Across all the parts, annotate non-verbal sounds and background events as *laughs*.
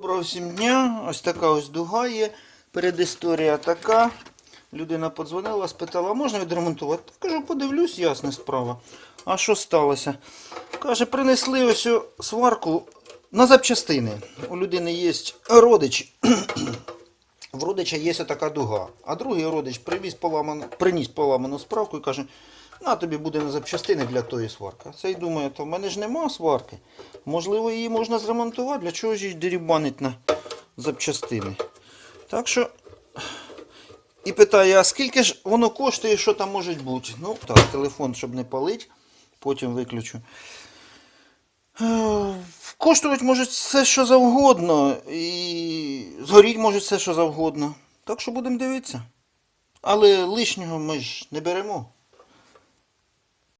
Доброго всім дня. Ось така ось дуга є. Передісторія така. Людина подзвонила, спитала, можна відремонтувати? Кажу, подивлюсь, ясна справа. А що сталося? Каже, принесли ось сварку на запчастини. У людини є родич. *clears throat* В родича є така дуга. А другий родич привіз поламану, приніс поламану справку і каже, на тобі буде на запчастини для тої сварки. А цей думає, то в мене ж нема сварки. Можливо, її можна зремонтувати, для чого ж її дерібанить на запчастини. Так що. І питає, а скільки ж воно коштує, що там може бути? Ну, так, телефон, щоб не палить, потім виключу. Е, Коштувати може все, що завгодно. І згоріть може все, що завгодно. Так що будемо дивитися. Але лишнього ми ж не беремо.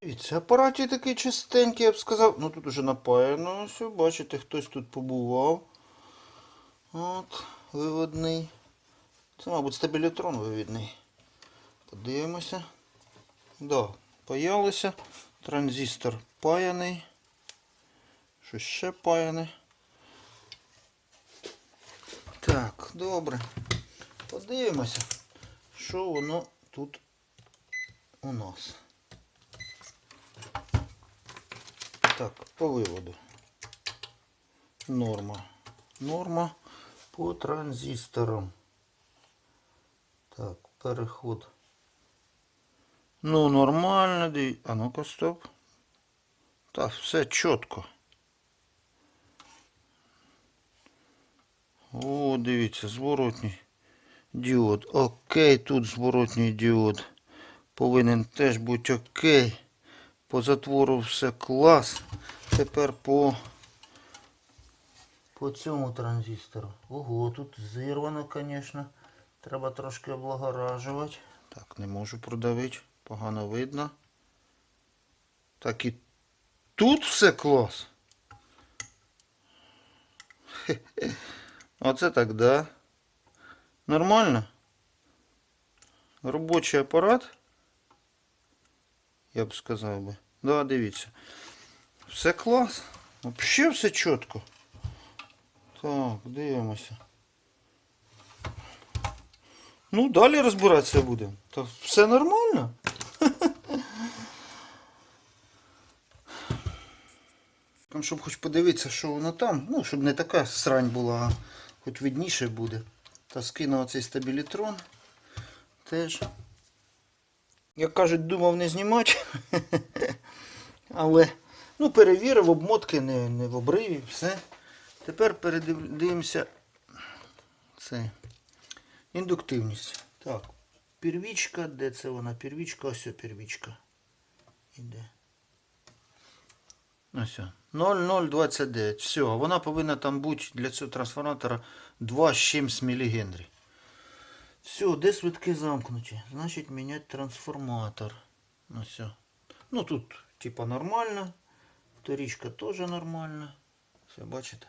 Дивіться, апараті такий чистенький, я б сказав. Ну тут уже напаяно. Все, бачите, хтось тут побував. От, виводний. Це, мабуть, стабілітрон вивідний. Подивимося. Да, паялося. Транзистор паяний. Що ще паяне. Так, добре. Подивимося, що воно тут у нас. Так, по виводу. Норма. Норма по транзисторам. Так, переход. Ну, нормально. А ну-ка, стоп. Так, все чітко. О, дивіться, зворотній діод. Окей, тут зворотній діод. Повинен теж бути окей. По затвору все клас. Тепер по, по цьому транзистору. Ого, тут зірвано, звісно. Треба трошки облагоражувати. Так, не можу продавити. Погано видно. Так і тут все клас. *laughs* Оце так, да. Нормально. Робочий апарат. Я б сказав би. Да, дивіться. Все клас. Взагалі все чітко. Так, дивимося. Ну, далі розбиратися будемо. Та все нормально. *laughs* Щоб хоч подивитися, що воно там. Ну, щоб не така срань була, а хоч видніше буде. Та скину оцей стабілітрон. Теж. Як кажуть, думав не знімати. *laughs* Але ну, перевірив, обмотки не, не в обриві, все. Тепер передивимося це. Індуктивність. Так, первічка, де це вона? Первічка, ось первічка. Іде. Ось. 0029. Все, вона повинна там бути для цього трансформатора 2 з чимсь мілігенрі. Все, де свитки замкнуті? Значить міняти трансформатор. Ну все. Ну тут типа нормально. Вторічка теж нормальна. Все, бачите?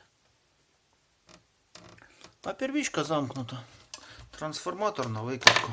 А первічка замкнута. Трансформатор на викидку.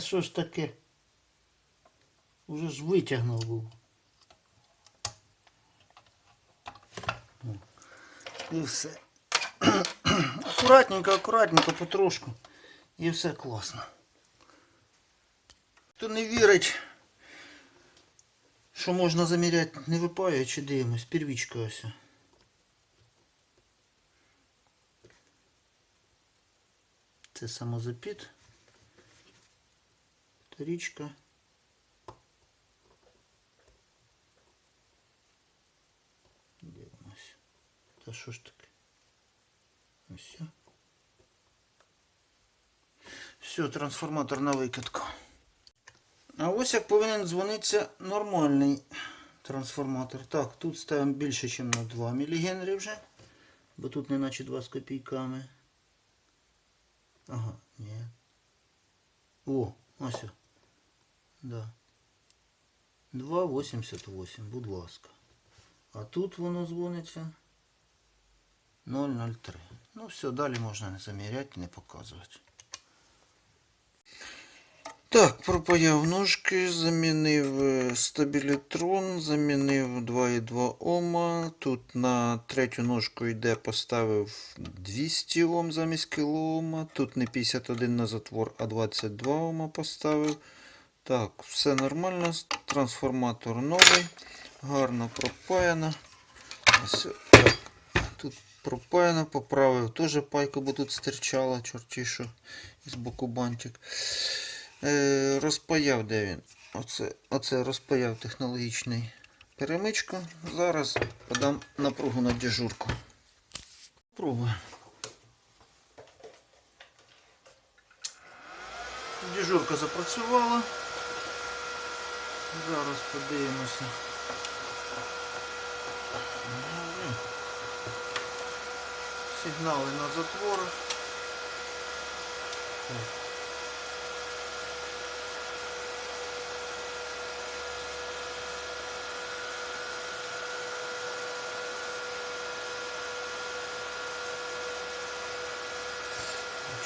Що ж таке? Уже ж витягнув був. І все. Акуратненько, акуратненько, потрошку. І все класно. Хто не вірить, що можна заміряти, не випаючи, дивимось, первічка ось. Це самозапіт. Вторічка. Дивимось. Та що ж таке? Ось. все. Трансформатор на викидку. А ось як повинен дзвонитися нормальний трансформатор. Так, тут ставимо більше, ніж на 2 мілігенри вже. Бо тут не наче 2 з копійками. Ага, ні. О, ось. Да. 2,88, будь ласка. А тут воно дзвониться 0,03. Ну все, далі можна не заміряти, не показувати. Так, пропаяв ножки, замінив е, стабілітрон, замінив 2,2 Ома. Тут на третю ножку йде, поставив 200 Ом замість кілоома. Тут не 51 на затвор, а 22 Ома поставив. Так, все нормально. Трансформатор новий. Гарно пропаяно. Ось, так, тут пропаяно, поправив теж пайку, бо тут стирчала, чорті що із боку бантик. Е, розпаяв, де він? Оце, оце розпаяв технологічний перемичку. Зараз подам напругу на дежурку. Пробую. Дежурка запрацювала. Зараз подивимося. Сигнали на затворах.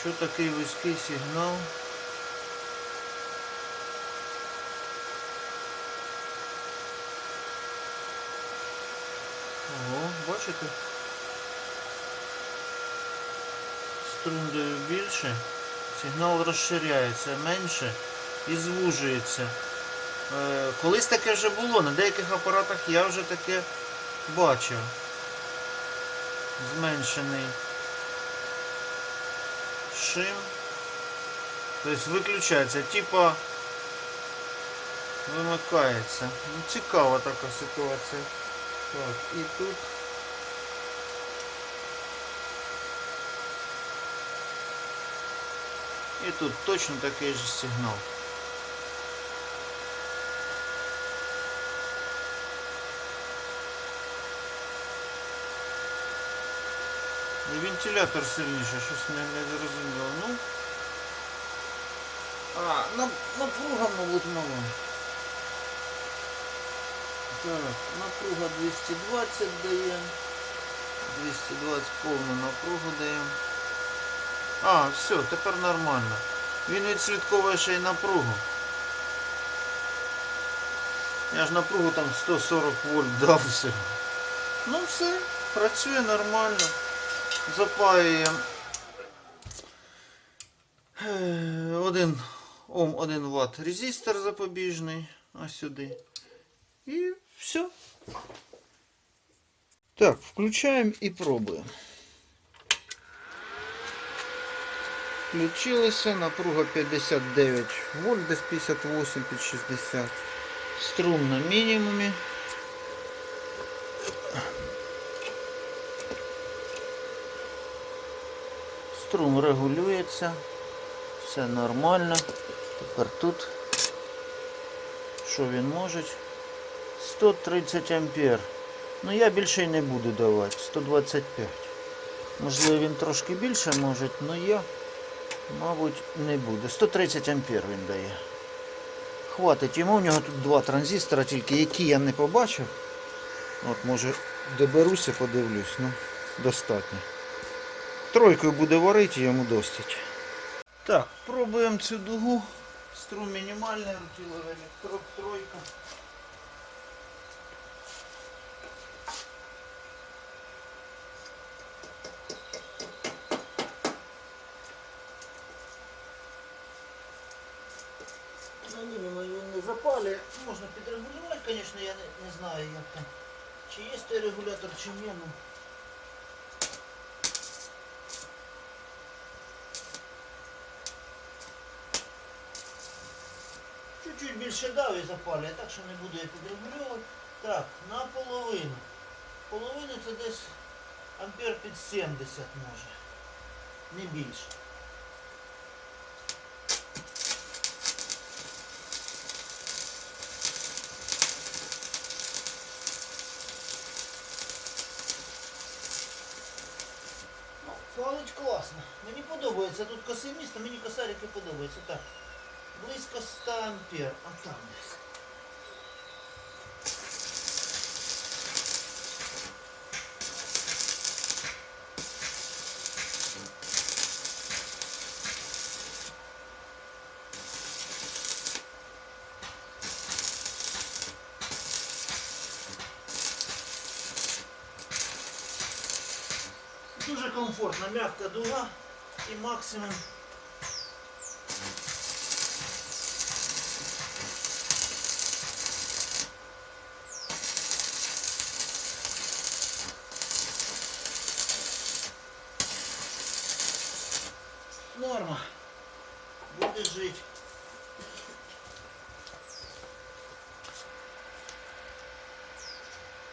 Що такий вузький сигнал? Ого, бачите? Струн даю більше, сигнал розширяється менше і звужується. Е, колись таке вже було, на деяких апаратах я вже таке бачив. Зменшений шим. Тобто виключається, типа вимикається. Ну, цікава така ситуація. Так, і тут. І тут точно такий же сигнал. І вентилятор сильніше, щось не, не зрозуміло. Ну. А, на, напруга, мабуть, мала. Так, напруга 220 дає. 220 повну напругу дає. А, все, тепер нормально. Він відслідковує ще й напругу. Я ж напругу там 140 вольт дав все. Ну все, працює нормально. Запаюємо. Е, Один Ом 1 Вт резистор запобіжний. Ось сюди. І все. Так, включаємо і пробуємо. Включилося, напруга 59 вольт, десь 58 під 60. Струм на мінімумі. Струм регулюється. Все нормально. Тепер тут. Що він може? 130 ампер. Ну я більше не буду давати. 125. Можливо він трошки більше може, але я, мабуть, не буду. 130 ампер він дає. Хватить йому, у нього тут два транзистора, тільки які я не побачив. От може доберуся, подивлюсь. Ну, достатньо. Тройкою буде варити, йому достать. Так, пробуємо цю дугу Струм мінімальний, рутиловий електрод тройка. На мінімум він не запалює. Можна підрегулювати, звісно, я не, не знаю як там. Чи є той регулятор, чи ні. Ну. Чуть-чуть більше дав і запалює, так що не буду я підрегулювати. Так, наполовину. Половину це десь ампер під 70 може. Не більше. подобається тут косе місто, мені косарики подобаються. Так. Близько 100 ампер. А там десь. Дуже комфортно, м'яка дуга І максимум.